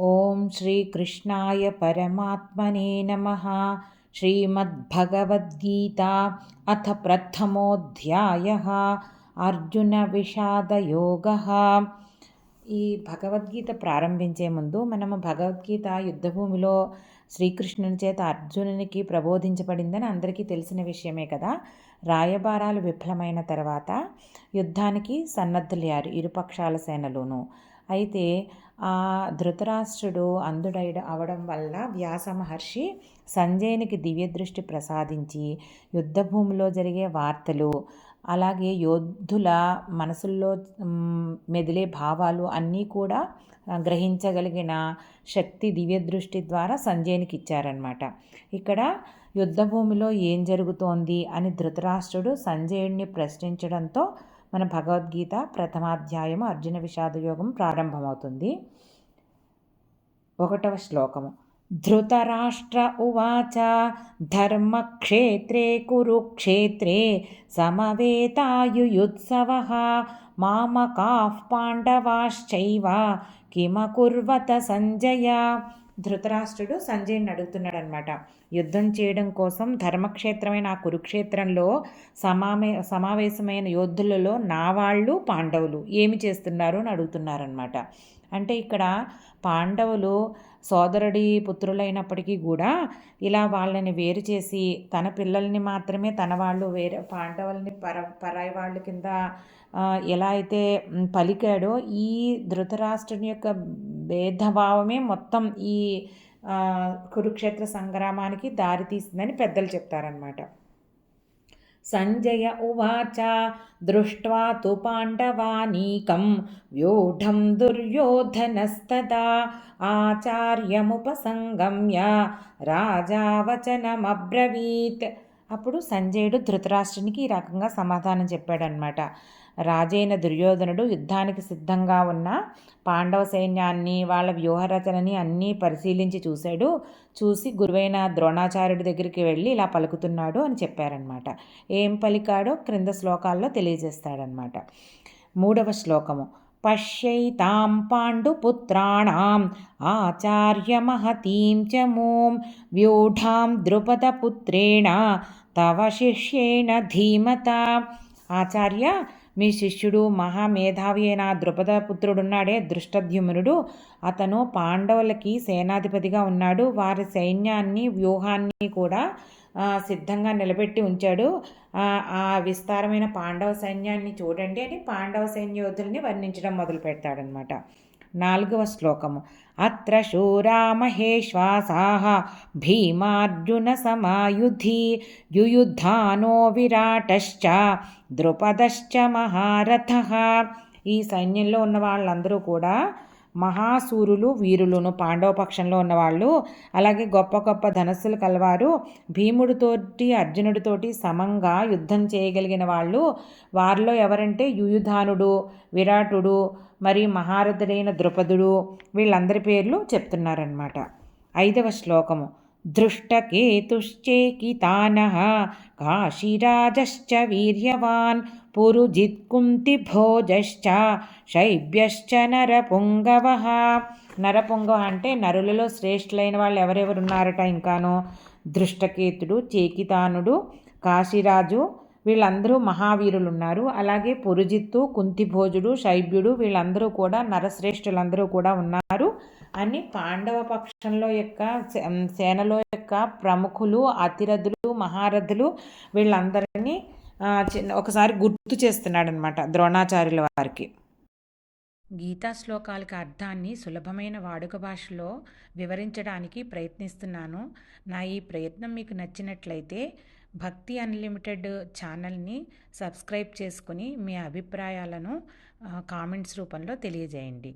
ఓం శ్రీకృష్ణాయ పరమాత్మనే నమ. శ్రీమద్భగవద్గీత అథ ప్రథమోధ్యాయ. అర్జున విషాదయోగ ఈ భగవద్గీత ప్రారంభించే ముందు మనము భగవద్గీత యుద్ధభూమిలో శ్రీకృష్ణుని చేత అర్జునునికి ప్రబోధించబడిందని అందరికీ తెలిసిన విషయమే కదా. రాయబారాలు విఫలమైన తర్వాత యుద్ధానికి సన్నద్ధులయ్యారు ఇరుపక్షాల సేనలోనూ. అయితే ఆ ధృతరాష్ట్రుడు అందుడైడు అవడం వల్ల వ్యాస మహర్షి సంజయునికి దివ్యదృష్టి ప్రసాదించి యుద్ధభూమిలో జరిగే వార్తలు అలాగే యోధుల మనసుల్లో మెదిలే భావాలు అన్నీ కూడా గ్రహించగలిగిన శక్తి దివ్యదృష్టి ద్వారా సంజయునికి ఇచ్చారనమాట ఇక్కడ యుద్ధభూమిలో ఏం జరుగుతోంది అని ధృతరాష్ట్రుడు సంజయుడిని ప్రశ్నించడంతో మన భగవద్గీత ప్రథమాధ్యాయము అర్జున విషాదయోగం ప్రారంభమవుతుంది. ఒకటవ శ్లోకము. ధృతరాష్ట్ర ఉవాచ ధర్మక్షేత్రే కురుక్షేత్రే సమవేతాయుయుత్సవ మామకాః పాండవాశ్చైవ కిమకుర్వత సంజయ. ధృతరాష్ట్రుడు సంజయ్ని అడుగుతున్నాడు అనమాట యుద్ధం చేయడం కోసం ధర్మక్షేత్రమైన ఆ కురుక్షేత్రంలో సమామే సమావేశమైన యోధులలో నా వాళ్ళు పాండవులు. ఏమి చేస్తున్నారు? అని అడుగుతున్నారనమాట అంటే ఇక్కడ పాండవులు సోదరుడి పుత్రులైనప్పటికీ కూడా ఇలా వాళ్ళని వేరు చేసి తన పిల్లల్ని మాత్రమే తన వాళ్ళు వేరే పాండవుల్ని పర పరాయి వాళ్ళ కింద ఎలా అయితే పలికాడో ఈ ధృతరాష్ట్రుని యొక్క భేదభావమే మొత్తం ఈ కురుక్షేత్ర సంగ్రామానికి దారితీసిందని పెద్దలు చెప్తారనమాట సంజయ ఉవాచ దృష్ట్వా తు పాండవానీకం వ్యూఢం దుర్యోధనస్తదా ఆచార్యముపసంగమ్య రాజావచనమబ్రవీత్. అప్పుడు సంజయుడు ధృతరాష్ట్రునికి ఈ రకంగా సమాధానం చెప్పాడనమాట రాజైన దుర్యోధనుడు యుద్ధానికి సిద్ధంగా ఉన్న పాండవ సైన్యాన్ని వాళ్ళ వ్యూహరచనని అన్నీ పరిశీలించి చూశాడు. చూసి గురువైన ద్రోణాచార్యుడి దగ్గరికి వెళ్ళి ఇలా పలుకుతున్నాడు అని చెప్పారనమాట ఏం పలికాడో క్రింద శ్లోకాల్లో తెలియజేస్తాడనమాట మూడవ శ్లోకము. పశ్యైతాం పాండుపుత్రాణం ఆచార్యమహతీం చ మూం వ్యూఢాం ద్రుపదపుత్రేణ తవ శిష్యేణ ధీమత. ఆచార్య మీ శిష్యుడు మహామేధావి అయిన ద్రుపద పుత్రుడున్నాడే దృష్టద్యుమ్నుడు. అతను పాండవులకి సేనాధిపతిగా ఉన్నాడు. వారి సైన్యాన్ని వ్యూహాన్ని కూడా సిద్ధంగా నిలబెట్టి ఉంచాడు. ఆ విస్తారమైన పాండవ సైన్యాన్ని చూడండి అని పాండవ సైన్యోధుల్ని వర్ణించడం మొదలు పెడతాడనమాట నాలుగవ శ్లోకము. అత్ర శూరా మహేశ్వాసాహ భీమార్జున సమాయుధి యుయుద్ధానో విరాటశ్చ ద్రుపదశ్చ మహారథ. ఈ సైన్యంలో ఉన్న వాళ్ళందరూ కూడా మహాసూరులు వీరులును పాండవ పక్షంలో ఉన్నవాళ్ళు. అలాగే గొప్ప గొప్ప ధనస్సులు కలవారు. భీముడితోటి అర్జునుడితోటి సమంగా యుద్ధం చేయగలిగిన వాళ్ళు. వారిలో ఎవరంటే యుయుధానుడు విరాటుడు మరి మహారథుడైన ద్రుపదుడు. వీళ్ళందరి పేర్లు చెప్తున్నారనమాట ఐదవ శ్లోకము. దృష్టకేతుశ్చేకితాన కాశీరాజశ్చ వీర్యవాన్ పురుజిత్కుంతిభోజశ్చ శైబ్యశ్చ నరపుంగవ. నరపుంగవ అంటే నరులలో శ్రేష్ఠులైన వాళ్ళు ఎవరెవరు ఉన్నారట ఇంకాను? దృష్టకేతుడు చేకితానుడు కాశీరాజు వీళ్ళందరూ మహావీరులు ఉన్నారు అలాగే పురుజిత్తు కుంతిభోజుడు శైభ్యుడు వీళ్ళందరూ కూడా నరశ్రేష్ఠులందరూ కూడా ఉన్నారు. అని పాండవ పక్షంలో యొక్క సేనలో యొక్క ప్రముఖులు అతిరథులు మహారథులు వీళ్ళందరినీ చిన్న ఒకసారి గుర్తు చేస్తున్నాడనమాట ద్రోణాచార్యుల వారికి. గీతా శ్లోకాలకి అర్థాన్ని సులభమైన వాడుక భాషలో వివరించడానికి ప్రయత్నిస్తున్నాను. నా ఈ ప్రయత్నం మీకు నచ్చినట్లయితే భక్తి అన్లిమిటెడ్ ఛానల్ని సబ్స్క్రైబ్ చేసుకుని మీ అభిప్రాయాలను కామెంట్స్ రూపంలో తెలియజేయండి.